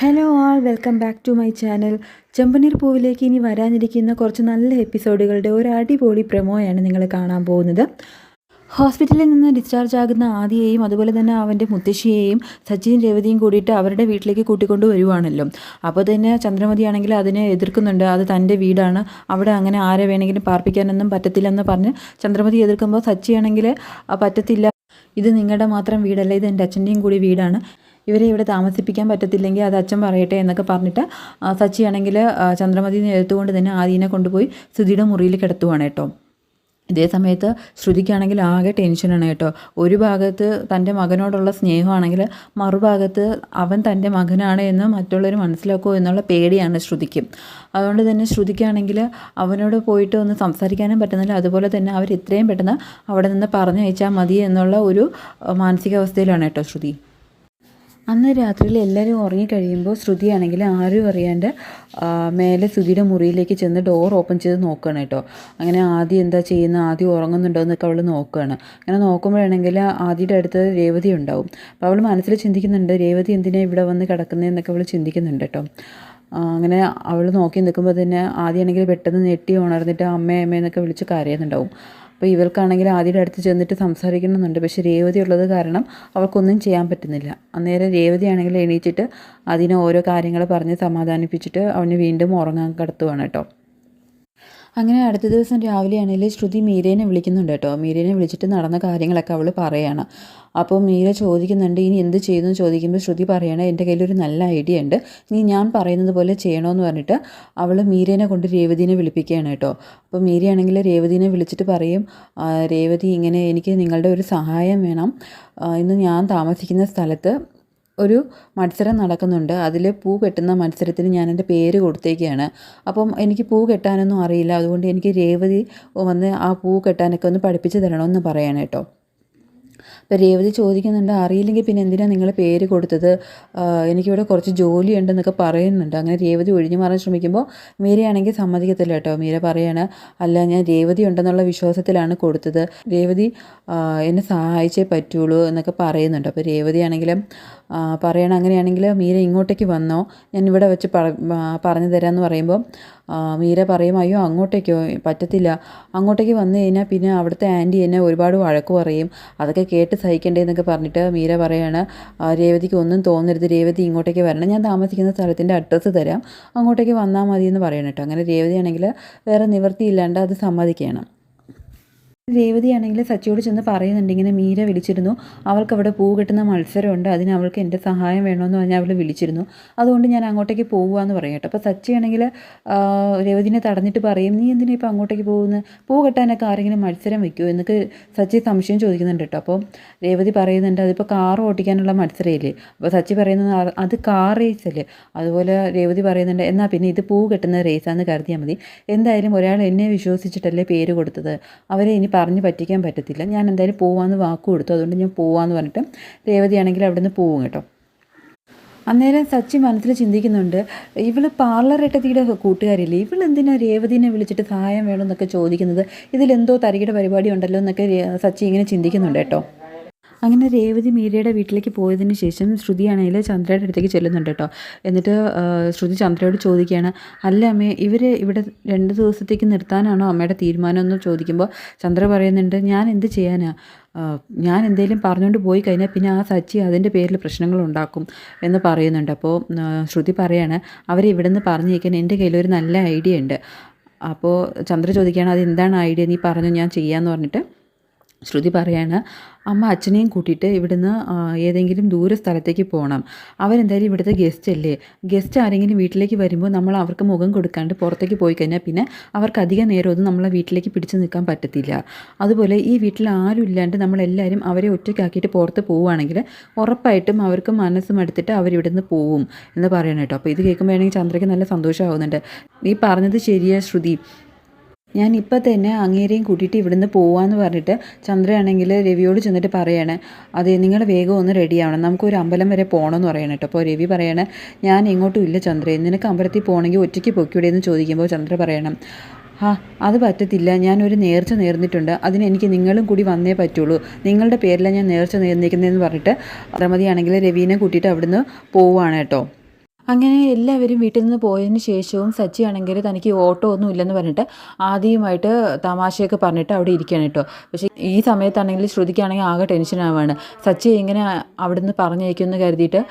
Hello all welcome back to my channel ചെമ്പനീർ പൂവിലേക്ക് ഇനി വരാനിരിക്കുന്ന കുറച്ച് നല്ല എപ്പിസോഡുകളുടെ ഒരു അടിപൊളി പ്രമോയാണ് നിങ്ങൾ കാണാൻ പോകുന്നത്. ഹോസ്പിറ്റലിൽ നിന്ന് ഡിസ്ചാർജ് ആകുന്ന ആദിയെയും അതുപോലെ തന്നെ അവന്റെ മുത്തശ്ശിയെയും സച്ചിൻ രേവതിയും കൂടിയിട്ട് അവരുടെ വീട്ടിലേക്ക് കൂട്ടിക്കൊണ്ട് വരുവാണല്ലോ. അപ്പോൾ തന്നെ ചന്ദ്രമതി ആണെങ്കിൽ അതിനെ എതിർക്കുന്നുണ്ട്. അത് തന്റെ വീടാണ്. അവിടെ അങ്ങനെ ആരെ വേണമെങ്കിലും പാർപ്പിക്കാനൊന്നും പറ്റത്തില്ലെന്ന് പറഞ്ഞ് ചന്ദ്രമതി എതിർക്കുമ്പോൾ സച്ചിയാണെങ്കിൽ പറ്റത്തില്ല. ഇത് നിങ്ങളുടെ മാത്രം വീടല്ല. ഇത് എന്റെ അച്ഛന്റെയും കൂടി വീടാണ്. ഇവരെ ഇവിടെ താമസിപ്പിക്കാൻ പറ്റത്തില്ലെങ്കിൽ അത് അച്ഛൻ പറയട്ടെ എന്നൊക്കെ പറഞ്ഞിട്ട് സച്ചിയാണെങ്കിൽ ചന്ദ്രമതി എടുത്തുകൊണ്ട് തന്നെ ആദീനെ കൊണ്ടുപോയി സുധിയുടെ മുറിയിൽ കിടത്തുവാണ് കേട്ടോ. ഇതേ സമയത്ത് ശ്രുതിക്കാണെങ്കിൽ ആകെ ടെൻഷനാണ് കേട്ടോ. ഒരു ഭാഗത്ത് തന്റെ മകനോടുള്ള സ്നേഹമാണെങ്കിൽ മറുഭാഗത്ത് അവൻ തന്റെ മകനാണ് എന്ന് മറ്റുള്ളവർ മനസ്സിലാക്കുമോ എന്നുള്ള പേടിയാണ് ശ്രുതിക്ക്. അതുകൊണ്ട് തന്നെ ശ്രുതിക്കാണെങ്കിൽ അവനോട് പോയിട്ട് ഒന്ന് സംസാരിക്കാനും പറ്റുന്നില്ല. അതുപോലെ തന്നെ അവർ എത്രയും പെട്ടെന്ന് അവിടെ നിന്ന് പറഞ്ഞയച്ചാൽ മതി എന്നുള്ള ഒരു മാനസികാവസ്ഥയിലാണ് കേട്ടോ ശ്രുതി. അന്ന് രാത്രിയിൽ എല്ലാവരും ഉറങ്ങിക്കഴിയുമ്പോൾ ശ്രുതിയാണെങ്കിൽ ആരും അറിയാണ്ട് മേലെ ശ്രുതിയുടെ മുറിയിലേക്ക് ചെന്ന് ഡോർ ഓപ്പൺ ചെയ്ത് നോക്കുകയാണ് കേട്ടോ. അങ്ങനെ ആദ്യം എന്താ ചെയ്യുന്നത്? ആദ്യം ഉറങ്ങുന്നുണ്ടോ എന്നൊക്കെ അവൾ നോക്കുകയാണ് അങ്ങനെ നോക്കുമ്പോഴാണെങ്കിൽ ആദ്യയുടെ അടുത്ത് രേവതി ഉണ്ടാവും. അപ്പോൾ അവൾ മനസ്സിൽ ചിന്തിക്കുന്നുണ്ട് രേവതി എന്തിനാണ് ഇവിടെ വന്ന് കിടക്കുന്നതെന്നൊക്കെ അവൾ ചിന്തിക്കുന്നുണ്ട് കേട്ടോ. അങ്ങനെ അവൾ നോക്കി നിൽക്കുമ്പോൾ തന്നെ ആദ്യമാണെങ്കിൽ പെട്ടെന്ന് ഞെട്ടി ഉണർന്നിട്ട് അമ്മേ അമ്മയെന്നൊക്കെ വിളിച്ച് കരയുന്നുണ്ടാവും. അപ്പോൾ ഇവൾക്കാണെങ്കിൽ ആദ്യയുടെ അടുത്ത് ചെന്നിട്ട് സംസാരിക്കണമെന്നുണ്ട്. പക്ഷേ രേവതി ഉള്ളത് കാരണം അവൾക്കൊന്നും ചെയ്യാൻ പറ്റുന്നില്ല. അന്നേരം രേവതിയാണെങ്കിൽ എണീച്ചിട്ട് അതിനെ ഓരോ കാര്യങ്ങൾ പറഞ്ഞ് സമാധാനിപ്പിച്ചിട്ട് അവന് വീണ്ടും ഉറങ്ങാൻ കിടത്തുവാണ് കേട്ടോ. അങ്ങനെ അടുത്ത ദിവസം രാവിലെയാണെങ്കിൽ ശ്രുതി മീരേനെ വിളിക്കുന്നുണ്ട് കേട്ടോ. മീരേനെ വിളിച്ചിട്ട് നടന്ന കാര്യങ്ങളൊക്കെ അവൾ പറയാണ്. അപ്പോൾ മീര ചോദിക്കുന്നുണ്ട് ഇനി എന്ത് ചെയ്യുന്നു ചോദിക്കുമ്പോൾ ശ്രുതി പറയണ എന്റെ കയ്യിലൊരു നല്ല ഐഡിയ ഉണ്ട്. നീ ഞാൻ പറയുന്നത് പോലെ ചെയ്യണമെന്ന് പറഞ്ഞിട്ട് അവൾ മീരേനെ കൊണ്ട് രേവതിനെ വിളിപ്പിക്കുകയാണ് കേട്ടോ. അപ്പോൾ മീരയാണെങ്കിൽ രേവതിനെ വിളിച്ചിട്ട് പറയും രേവതി ഇങ്ങനെ എനിക്ക് നിങ്ങളുടെ ഒരു സഹായം വേണം. ഇന്ന് ഞാൻ താമസിക്കുന്ന സ്ഥലത്ത് ഒരു മത്സരം നടക്കുന്നുണ്ട്. അതിൽ പൂ കെട്ടുന്ന മത്സരത്തിന് ഞാൻ എന്റെ പേര് കൊടുത്തേക്കാണ്. അപ്പം എനിക്ക് പൂ കെട്ടാനൊന്നും അറിയില്ല. അതുകൊണ്ട് എനിക്ക് രേവതി വന്ന് ആ പൂ കെട്ടാനൊക്കെ ഒന്ന് പഠിപ്പിച്ച് തരണമെന്ന് പറയാണ് കേട്ടോ. അപ്പോൾ രേവതി ചോദിക്കുന്നുണ്ട് അറിയില്ലെങ്കിൽ പിന്നെ എന്തിനാണ് നിങ്ങൾ പേര് കൊടുത്തത്? എനിക്കിവിടെ കുറച്ച് ജോലിയുണ്ടെന്നൊക്കെ പറയുന്നുണ്ട്. അങ്ങനെ രേവതി ഒഴിഞ്ഞു മാറാൻ ശ്രമിക്കുമ്പോൾ മീരയാണെങ്കിൽ സമ്മതിക്കത്തില്ല കേട്ടോ. മീര പറയാണ് അല്ല ഞാൻ രേവതി ഉണ്ടെന്നുള്ള വിശ്വാസത്തിലാണ് കൊടുത്തത്. രേവതി എന്നെ സഹായിച്ചേ പറ്റുള്ളൂ എന്നൊക്കെ പറയുന്നുണ്ട്. അപ്പോൾ രേവതി ആണെങ്കിലും ആ, പറയണം. അങ്ങനെയാണെങ്കിൽ മീര ഇങ്ങോട്ടേക്ക് വന്നോ. ഞാൻ ഇവിടെ വെച്ച് പറഞ്ഞു തരാമെന്ന് പറയുമ്പോൾ മീര പറയും അയ്യോ അങ്ങോട്ടേക്കോ? പറ്റത്തില്ല. അങ്ങോട്ടേക്ക് വന്നു കഴിഞ്ഞാൽ പിന്നെ അവിടുത്തെ ആന്റി എന്നെ ഒരുപാട് വഴക്ക് പറയും. അതൊക്കെ കേട്ട് സഹിക്കണ്ടേ എന്നൊക്കെ പറഞ്ഞിട്ട് മീര പറയാണ് "ആ, രേവതിക്ക് ഒന്നും തോന്നരുത്. രേവതി ഇങ്ങോട്ടേക്ക് വരണം. ഞാൻ താമസിക്കുന്ന സ്ഥലത്തിന്റെ അഡ്രസ്സ് തരാം. അങ്ങോട്ടേക്ക് വന്നാൽ മതി എന്ന് പറയണം കേട്ടോ. അങ്ങനെ രേവതിയാണെങ്കിൽ വേറെ നിവൃത്തിയില്ലാണ്ട് അത് സമ്മതിക്കണം. രേവതിയാണെങ്കിൽ സച്ചിയോട് ചെന്ന് പറയുന്നുണ്ട്. ഇങ്ങനെ മീര വിളിച്ചിരുന്നു. അവൾക്ക് അവിടെ പൂ കിട്ടുന്ന മത്സരമുണ്ട്. അതിന് അവൾക്ക് എന്റെ സഹായം വേണമെന്ന് പറഞ്ഞാൽ അവൾ വിളിച്ചിരുന്നു. അതുകൊണ്ട് ഞാൻ അങ്ങോട്ടേക്ക് പോകുകയെന്ന് പറയും കേട്ടോ. അപ്പോൾ സച്ചിയാണെങ്കിൽ രേവതിനെ തടഞ്ഞിട്ട് പറയും നീ എന്തിനാ ഇപ്പോൾ അങ്ങോട്ടേക്ക് പോകുന്നത് പൂ കെട്ടാനൊക്കെ ആരെങ്കിലും മത്സരം വയ്ക്കുമോ എന്നൊക്കെ സച്ചി സംശയം ചോദിക്കുന്നുണ്ട് കേട്ടോ. അപ്പോൾ രേവതി പറയുന്നുണ്ട് അതിപ്പോൾ കാർ ഓടിക്കാനുള്ള മത്സരമില്ലേ അപ്പോൾ സച്ചി പറയുന്നത് അത് കാർ റേസ് അല്ലേ അതുപോലെ രേവതി പറയുന്നുണ്ട് എന്നാൽ പിന്നെ ഇത് പൂ കെട്ടുന്ന റേസാന്ന് കരുതിയാൽ മതി. എന്തായാലും ഒരാൾ എന്നെ വിശ്വസിച്ചിട്ടല്ലേ പേര് കൊടുത്തത്? അവരെ ഇനി പറഞ്ഞ് പറ്റിക്കാൻ പറ്റത്തില്ല. ഞാൻ എന്തായാലും പോവാന്ന് വാക്ക് കൊടുത്തു. അതുകൊണ്ട് ഞാൻ പോവാന്ന് പറഞ്ഞിട്ട് രേവതിയാണെങ്കിൽ അവിടെ നിന്ന് പോവും കേട്ടോ. അന്നേരം സച്ചി മനസ്സിൽ ചിന്തിക്കുന്നുണ്ട് ഇവൾ പാർലറെട്ടത്തിയുടെ കൂട്ടുകാരില്ലേ ഇവൾ എന്തിനാ രേവതിനെ വിളിച്ചിട്ട് സഹായം വേണമെന്നൊക്കെ ചോദിക്കുന്നത്? ഇതിലെന്തോ തരികിട പരിപാടി ഉണ്ടല്ലോ എന്നൊക്കെ സച്ചി ഇങ്ങനെ ചിന്തിക്കുന്നുണ്ട് കേട്ടോ. അങ്ങനെ രേവതി മീരയുടെ വീട്ടിലേക്ക് പോയതിന് ശേഷം ശ്രുതിയാണെങ്കിൽ ചന്ദ്രയുടെ അടുത്തേക്ക് ചെല്ലുന്നുണ്ട് കേട്ടോ. എന്നിട്ട് ശ്രുതി ചന്ദ്രയോട് ചോദിക്കുകയാണ് അല്ല അമ്മേ ഇവർ ഇവിടെ രണ്ട് ദിവസത്തേക്ക് നിർത്താനാണോ അമ്മയുടെ തീരുമാനം? എന്ന് ചോദിക്കുമ്പോൾ ചന്ദ്ര പറയുന്നുണ്ട് ഞാൻ എന്ത് ചെയ്യാനാണ് ഞാൻ എന്തെങ്കിലും പറഞ്ഞുകൊണ്ട് പോയി കഴിഞ്ഞാൽ പിന്നെ ആ സച്ചി അതിന്റെ പേരിൽ പ്രശ്നങ്ങൾ ഉണ്ടാക്കും എന്ന് പറയുന്നുണ്ട്. അപ്പോൾ ശ്രുതി പറയാണ് അവരെ ഇവിടെ നിന്ന് പറഞ്ഞേക്കാൻ എന്റെ കയ്യിൽ ഒരു നല്ല ഐഡിയ ഉണ്ട്. അപ്പോൾ ചന്ദ്ര ചോദിക്കുകയാണ് അത് എന്താണ് ഐഡിയ? നീ പറഞ്ഞു ഞാൻ ചെയ്യാമെന്ന് പറഞ്ഞിട്ട് ശ്രുതി പറയാണ് അമ്മ അച്ഛനെയും കൂട്ടിയിട്ട് ഇവിടുന്ന് ഏതെങ്കിലും ദൂര സ്ഥലത്തേക്ക് പോകണം അവരെന്തായാലും ഇവിടുത്തെ ഗസ്റ്റ് അല്ലേ? ഗസ്റ്റ് ആരെങ്കിലും വീട്ടിലേക്ക് വരുമ്പോൾ നമ്മൾ അവർക്ക് മുഖം കൊടുക്കാണ്ട് പുറത്തേക്ക് പോയി കഴിഞ്ഞാൽ പിന്നെ അവർക്ക് അധികം നേരം ഒന്നും നമ്മളെ വീട്ടിലേക്ക് പിടിച്ചു നിൽക്കാൻ പറ്റത്തില്ല. അതുപോലെ ഈ വീട്ടിൽ ആരും ഇല്ലാണ്ട് നമ്മളെല്ലാവരും അവരെ ഒറ്റയ്ക്കാക്കിയിട്ട് പുറത്ത് പോവുകയാണെങ്കിൽ ഉറപ്പായിട്ടും അവർക്ക് മനസ്സ് മടുത്തിട്ട് അവരിവിടുന്ന് പോവും എന്ന് പറയണം കേട്ടോ. അപ്പോൾ ഇത് കേൾക്കുമ്പോഴാണെങ്കിൽ ചന്ദ്രയ്ക്ക് നല്ല സന്തോഷമാകുന്നുണ്ട് നീ പറഞ്ഞത് ശരിയാ ശ്രുതി. ഞാൻ ഇപ്പം തന്നെ അങ്ങേരെയും കൂട്ടിയിട്ട് ഇവിടുന്ന് പോവാന്ന് പറഞ്ഞിട്ട് ചന്ദ്രയാണെങ്കിൽ രവിയോട് ചെന്നിട്ട് പറയാണ് അതെ നിങ്ങൾ വേഗം ഒന്ന് റെഡി ആവണം നമുക്കൊരു അമ്പലം വരെ പോകണമെന്ന് പറയണം കേട്ടോ. അപ്പോൾ രവി പറയണം ഞാൻ എങ്ങോട്ടും ഇല്ല ചന്ദ്ര. നിനക്ക് അമ്പലത്തിൽ പോകണമെങ്കിൽ ഒറ്റയ്ക്ക് പൊക്കിവിടെ എന്ന് ചോദിക്കുമ്പോൾ ചന്ദ്ര പറയണം ആ അത് പറ്റത്തില്ല. ഞാനൊരു നേർച്ച നേർന്നിട്ടുണ്ട്. അതിന് എനിക്ക് നിങ്ങളും കൂടി വന്നേ പറ്റുള്ളൂ. നിങ്ങളുടെ പേരിലാണ് ഞാൻ നേർച്ച നേർന്നിരിക്കുന്നതെന്ന് പറഞ്ഞിട്ട് റമതിയാണെങ്കിൽ രവീനെ കൂട്ടിയിട്ട് അവിടുന്ന് പോവുകയാണ് കേട്ടോ. അങ്ങനെ എല്ലാവരും വീട്ടിൽ നിന്ന് പോയതിന് ശേഷവും സച്ചി ആണെങ്കിൽ തനിക്ക് ഓട്ടോ ഒന്നും ഇല്ലെന്ന് പറഞ്ഞിട്ട് ആദ്യമായിട്ട് തമാശയൊക്കെ പറഞ്ഞിട്ട് അവിടെ ഇരിക്കുകയാണ് കേട്ടോ. പക്ഷേ ഈ സമയത്താണെങ്കിൽ ശ്രുതിക്കാണെങ്കിൽ ആകെ ടെൻഷനാവാണ് സച്ചി ഇങ്ങനെ അവിടെ നിന്ന് പറഞ്ഞയക്കുമെന്ന് കരുതിയിട്ട്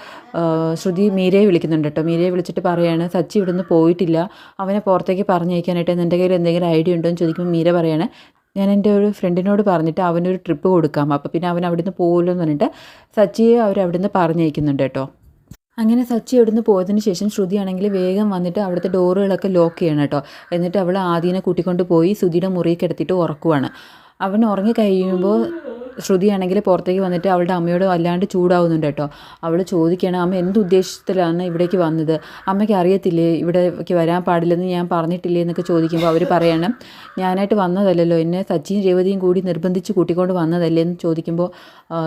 ശ്രുതി മീരയെ വിളിക്കുന്നുണ്ട് കേട്ടോ. മീരയെ വിളിച്ചിട്ട് പറയാണ് സച്ചി ഇവിടെ നിന്ന് പോയിട്ടില്ല. അവനെ പുറത്തേക്ക് പറഞ്ഞയക്കാനായിട്ട് നിന്റെ കയ്യിൽ എന്തെങ്കിലും ഐഡിയ ഉണ്ടോ? എന്ന് ചോദിക്കുമ്പോൾ മീര പറയാണ് ഞാൻ എന്റെ ഒരു ഫ്രണ്ടിനോട് പറഞ്ഞിട്ട് അവനൊരു ട്രിപ്പ് കൊടുക്കാം. അപ്പോൾ പിന്നെ അവൻ അവിടുന്ന് പോകുമല്ലോ എന്ന് പറഞ്ഞിട്ട് സച്ചിയെ അവർ അവിടുന്ന് പറഞ്ഞയക്കുന്നുണ്ട് കേട്ടോ. അങ്ങനെ സച്ചി അവിടുന്ന് പോയതിന് ശേഷം ശ്രുതിയാണെങ്കിൽ വേഗം വന്നിട്ട് അവിടുത്തെ ഡോറുകളൊക്കെ ലോക്ക് ചെയ്യണം കേട്ടോ. എന്നിട്ട് അവൾ ആദ്യനെ കൂട്ടിക്കൊണ്ട് പോയി ശ്രുതിയുടെ മുറിയിൽ കിടത്തിയിട്ട് ഉറക്കുവാണ്. അവൻ ഉറങ്ങി കഴിയുമ്പോൾ ശ്രുതിയാണെങ്കിൽ പുറത്തേക്ക് വന്നിട്ട് അവളുടെ അമ്മയോട് വല്ലാണ്ട് ചൂടാവുന്നുണ്ട് കേട്ടോ. അവൾ ചോദിക്കണം അമ്മ എന്ത് ഉദ്ദേശത്തിലാണ് ഇവിടേക്ക് വന്നത്? അമ്മയ്ക്ക് അറിയത്തില്ലേ? ഇവിടേക്ക് വരാൻ പാടില്ലെന്ന് ഞാൻ പറഞ്ഞിട്ടില്ലേ? എന്നൊക്കെ ചോദിക്കുമ്പോൾ അവർ പറയണം ഞാനായിട്ട് വന്നതല്ലല്ലോ. എന്നെ സച്ചിയും രേവതിയും കൂടി നിർബന്ധിച്ച് കൂട്ടിക്കൊണ്ട് വന്നതല്ലേ? എന്ന് ചോദിക്കുമ്പോൾ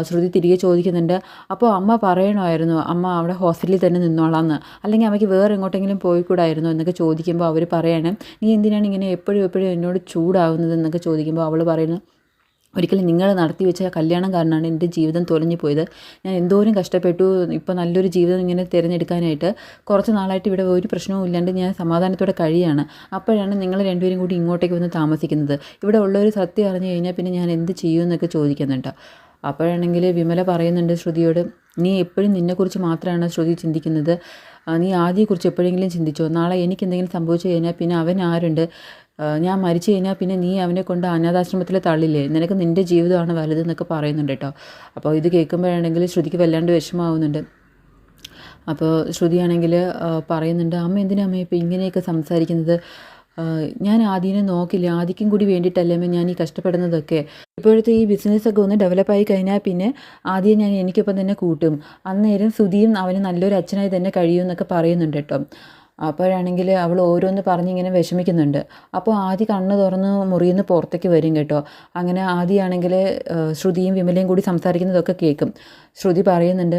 ശ്രുതി തിരികെ ചോദിക്കുന്നുണ്ട് അപ്പോൾ അമ്മ പറയണമായിരുന്നു അമ്മ അവിടെ ഹോസ്പിറ്റലിൽ തന്നെ നിന്നോളാന്ന്. അല്ലെങ്കിൽ അമ്മയ്ക്ക് വേറെ എങ്ങോട്ടെങ്കിലും പോയിക്കൂടായിരുന്നു? എന്നൊക്കെ ചോദിക്കുമ്പോൾ അവർ പറയണം നീ എന്തിനാണ് ഇങ്ങനെ എപ്പോഴും എപ്പോഴും എന്നോട് ചൂടാവുന്നത്? എന്നൊക്കെ ചോദിക്കുമ്പോൾ അവൾ പറയുന്നു ഒരിക്കലും നിങ്ങൾ നടത്തി വെച്ച കല്യാണം കാരണമാണ് എന്റെ ജീവിതം തൊലഞ്ഞു പോയത്. ഞാൻ എന്തോരം കഷ്ടപ്പെട്ടു. ഇപ്പോൾ നല്ലൊരു ജീവിതം ഇങ്ങനെ തിരഞ്ഞെടുക്കാനായിട്ട് കുറച്ച് നാളായിട്ട് ഇവിടെ ഒരു പ്രശ്നവും ഇല്ലാണ്ട് ഞാൻ സമാധാനത്തോടെ കഴിയാണ്. അപ്പോഴാണ് നിങ്ങൾ രണ്ടുപേരും കൂടി ഇങ്ങോട്ടേക്ക് വന്ന് താമസിക്കുന്നത്. ഇവിടെ ഉള്ളൊരു സത്യം അറിഞ്ഞു കഴിഞ്ഞാൽ പിന്നെ ഞാൻ എന്ത് ചെയ്യുമെന്നൊക്കെ ചോദിക്കുന്നുണ്ട്. അപ്പോഴാണെങ്കിൽ വിമല പറയുന്നുണ്ട് ശ്രുതിയോട് നീ എപ്പോഴും നിന്നെക്കുറിച്ച് മാത്രമാണ് ശ്രുതി ചിന്തിക്കുന്നത്. നീ ആദ്യയെക്കുറിച്ച് എപ്പോഴെങ്കിലും ചിന്തിച്ചോ? നാളെ എനിക്ക് എന്തെങ്കിലും സംഭവിച്ചു കഴിഞ്ഞാൽ പിന്നെ അവൻ ആരുണ്ട്? ഞാൻ മരിച്ചു കഴിഞ്ഞാൽ പിന്നെ നീ അവനെ കൊണ്ട് അനാഥാശ്രമത്തിൽ തള്ളില്ലേ? നിനക്ക് നിന്റെ ജീവിതമാണ് വലുത് എന്നൊക്കെ പറയുന്നുണ്ട് കേട്ടോ. അപ്പോൾ ഇത് കേൾക്കുമ്പോഴാണെങ്കിൽ ശ്രുതിക്ക് വല്ലാണ്ട് വിഷമാവുന്നുണ്ട് അപ്പോൾ ശ്രുതിയാണെങ്കിൽ പറയുന്നുണ്ട് അമ്മ എന്തിനാ അമ്മ ഇപ്പോൾ ഇങ്ങനെയൊക്കെ സംസാരിക്കുന്നത്? ഞാൻ ആദ്യനെ നോക്കില്ല. ആദ്യക്കും കൂടി വേണ്ടിയിട്ടല്ലേ ഞാൻ ഈ കഷ്ടപ്പെടുന്നതൊക്കെ. ഇപ്പോഴത്തെ ഈ ബിസിനസ്സൊക്കെ ഒന്ന് ഡെവലപ്പായി കഴിഞ്ഞാൽ പിന്നെ ആദ്യം ഞാൻ എനിക്കൊപ്പം തന്നെ കൂട്ടും. അന്നേരം ശ്രുതിയും അവന് നല്ലൊരു അച്ഛനായി തന്നെ കഴിയും എന്നൊക്കെ പറയുന്നുണ്ട് കേട്ടോ. അപ്പോഴാണെങ്കിൽ അവൾ ഓരോന്ന് പറഞ്ഞിങ്ങനെ വിഷമിക്കുന്നുണ്ട്. അപ്പോൾ ആദ്യ കണ്ണ് തുറന്ന് മുറിയിൽ നിന്ന് പുറത്തേക്ക് വരും കേട്ടോ. അങ്ങനെ ആദ്യമാണെങ്കിൽ ശ്രുതിയും വിമലയും കൂടി സംസാരിക്കുന്നതൊക്കെ കേൾക്കും. ശ്രുതി പറയുന്നുണ്ട്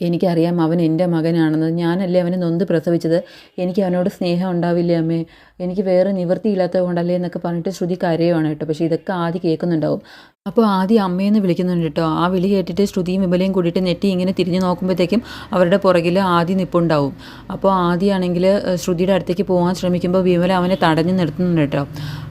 എനിക്കറിയാം അവൻ എന്റെ മകനാണെന്ന്. ഞാനല്ലേ അവനെ നൊന്ത് പ്രസവിച്ചത്? എനിക്ക് അവനോട് സ്നേഹം ഉണ്ടാവില്ല അമ്മേ? എനിക്ക് വേറെ നിവൃത്തിയില്ലാത്തത് കൊണ്ടല്ലേ എന്നൊക്കെ പറഞ്ഞിട്ട് ശ്രുതി കരയുവാണ് കേട്ടോ. പക്ഷേ ഇതൊക്കെ ആദ്യം കേൾക്കുന്നുണ്ടാവും. അപ്പോൾ ആദ്യം അമ്മയെന്ന് വിളിക്കുന്നുണ്ട് കേട്ടോ. ആ വിളി കേട്ടിട്ട് ശ്രുതിയും വിമലയും കൂടിയിട്ട് നെറ്റി ഇങ്ങനെ തിരിഞ്ഞു നോക്കുമ്പോഴത്തേക്കും അവരുടെ പുറകിൽ ആദ്യം നിപ്പുണ്ടാവും. അപ്പോൾ ആദ്യമാണെങ്കിൽ ശ്രുതിയുടെ അടുത്തേക്ക് പോകാൻ ശ്രമിക്കുമ്പോൾ വിമല അവനെ തടഞ്ഞു നിർത്തുന്നുണ്ട് കേട്ടോ.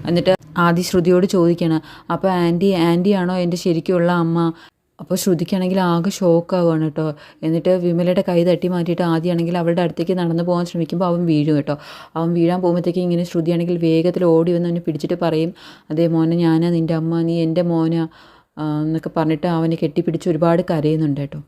എന്നിട്ട് ആദ്യം ശ്രുതിയോട് ചോദിക്കണം അപ്പോൾ ആന്റി ആന്റിയാണോ എന്റെ ശരിക്കുള്ള അമ്മ? അപ്പോൾ ശ്രുതിക്കാണെങ്കിൽ ആകെ ഷോക്കാവുകയാണ് കേട്ടോ. എന്നിട്ട് വിമലയുടെ കൈ തട്ടി മാറ്റിയിട്ട് ആദ്യമാണെങ്കിൽ അവളുടെ അടുത്തേക്ക് നടന്നു പോകാൻ ശ്രമിക്കുമ്പോൾ അവൻ വീഴും കേട്ടോ. അവൻ വീഴാൻ പോകുമ്പോഴത്തേക്ക് ഇങ്ങനെ ശ്രുതിയാണെങ്കിൽ വേഗത്തിൽ ഓടി വന്ന് അവനെ പിടിച്ചിട്ട് പറയും അതേ മോനെ ഞാനാ നിന്റെ അമ്മ നീ എന്റെ മോനാ എന്നൊക്കെ പറഞ്ഞിട്ട് അവനെ കെട്ടിപ്പിടിച്ച് ഒരുപാട് കരയുന്നുണ്ട് കേട്ടോ.